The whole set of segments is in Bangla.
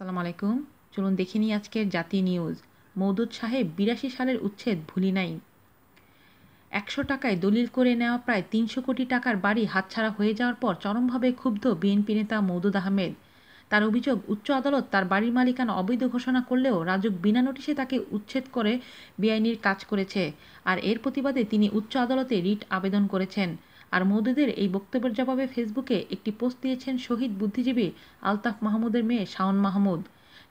আসসালামু আলাইকুম। চলুন দেখে নিই আজকের জাতি নিউজ মৌদুদ সাহেব বিরাশি সালের উচ্ছেদ ভুলি নাই। একশো টাকায় দলিল করে নেওয়া প্রায় তিনশো কোটি টাকার বাড়ি হাতছাড়া হয়ে যাওয়ার পর চরমভাবে ক্ষুব্ধ বিএনপি নেতা মৌদুদ আহমেদ। তার অভিযোগ, উচ্চ আদালত তার বাড়ির মালিকানা অবৈধ ঘোষণা করলেও রাজুক বিনা নোটিশে তাকে উচ্ছেদ করে বেআইনির কাজ করেছে। আর এর প্রতিবাদে তিনি উচ্চ আদালতে রিট আবেদন করেছেন। আর মৌদুদের এই বক্তব্যের জবাবে ফেসবুকে একটি পোস্ট দিয়েছেন শহীদ বুদ্ধিজীবী আলতাফ মাহমুদের মেয়ে শাওন মাহমুদ।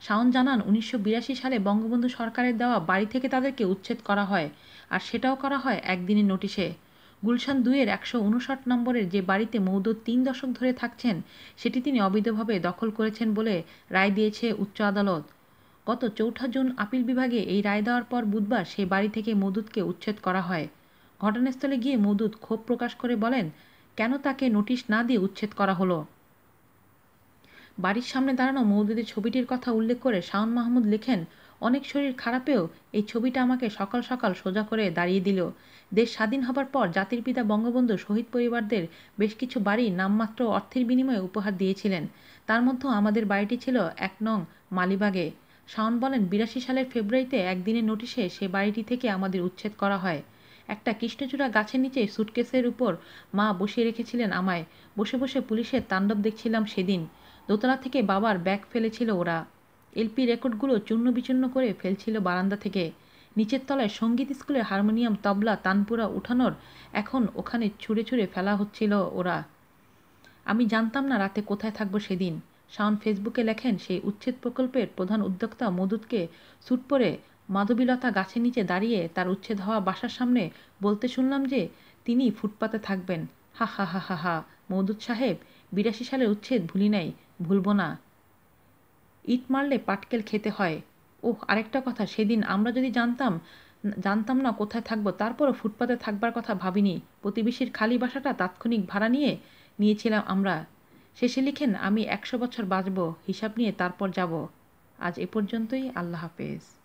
শাওন জানান, উনিশশো বিরাশি সালে বঙ্গবন্ধু সরকারের দেওয়া বাড়ি থেকে তাদেরকে উচ্ছেদ করা হয় আর সেটাও করা হয় একদিনের নোটিশে। গুলশান দুইয়ের একশো উনষাট নম্বরের যে বাড়িতে মৌদুদ তিন দশক ধরে থাকছেন, সেটি তিনি অবৈধভাবে দখল করেছেন বলে রায় দিয়েছে উচ্চ আদালত। গত চৌঠা জুন আপিল বিভাগে এই রায় দেওয়ার পর বুধবার সেই বাড়ি থেকে মৌদুদকে উচ্ছেদ করা হয়। ঘটনাস্থলে গিয়ে মৌদুদ ক্ষোভ প্রকাশ করে বলেন, কেন তাকে নোটিশ না দিয়ে উচ্ছেদ করা হলো? বাড়ির সামনে দাঁড়ানো মৌদুদের ছবিটির কথা উল্লেখ করে শাওন মাহমুদ লেখেন, অনেক শরীর খারাপেও এই ছবিটা আমাকে সকাল সকাল সোজা করে দাঁড়িয়ে দিল। দেশ স্বাধীন হবার পর জাতির পিতা বঙ্গবন্ধু শহীদ পরিবারদের বেশ কিছু বাড়ি নামমাত্র অর্থের বিনিময়ে উপহার দিয়েছিলেন। তার মধ্যে আমাদের বাড়িটি ছিল এক নং মালিবাগে। শাওন বলেন, বিরাশি সালের ফেব্রুয়ারিতে একদিনের নোটিশে সে বাড়িটি থেকে আমাদের উচ্ছেদ করা হয়। একটা কৃষ্ণচূড়া গাছের নিচে সুটকেসের উপর মা বসিয়ে রেখেছিলেন আমায়। বসে বসে পুলিশের তাণ্ডব দেখছিলাম সেদিন। দোতলা থেকে বাবার ব্যাগ ফেলেছিল ওরা। এলপি রেকর্ডগুলো চূর্ণ বিচূর্ণ করে ফেলছিল বারান্দা থেকে। নিচের তলায় সংগীত স্কুলের হারমোনিয়াম, তবলা, তানপুরা উঠানোর এখন ওখানে ছুঁড়ে ছুঁড়ে ফেলা হচ্ছিল ওরা। আমি জানতাম না রাতে কোথায় থাকব সেদিন। শাওন ফেসবুকে লেখেন, সেই উচ্ছেদ প্রকল্পের প্রধান উদ্যোক্তা মধুদকে স্যুট পরে মাধবীলতা গাছের নিচে দাঁড়িয়ে তার উচ্ছেদ হওয়া বাসার সামনে বলতে শুনলাম যে, তিনি ফুটপাতে থাকবেন। হা হা হা হা হা, মৌদুদ সাহেব, বিরাশি সালের উচ্ছেদ ভুলি নাই, ভুলব না। ইট মারলে পাটকেল খেতে হয়। ওহ, আরেকটা কথা, সেদিন আমরা যদি জানতাম জানতাম না কোথায় থাকব, তারপরও ফুটপাতে থাকবার কথা ভাবিনি। প্রতিবেশীর খালি বাসাটা তাৎক্ষণিক ভাড়া নিয়ে নিয়েছিলাম আমরা। শেষে লিখেন, আমি একশো বছর বাঁচব, হিসাব নিয়ে তারপর যাব। আজ এ পর্যন্তই, আল্লাহ হাফেজ।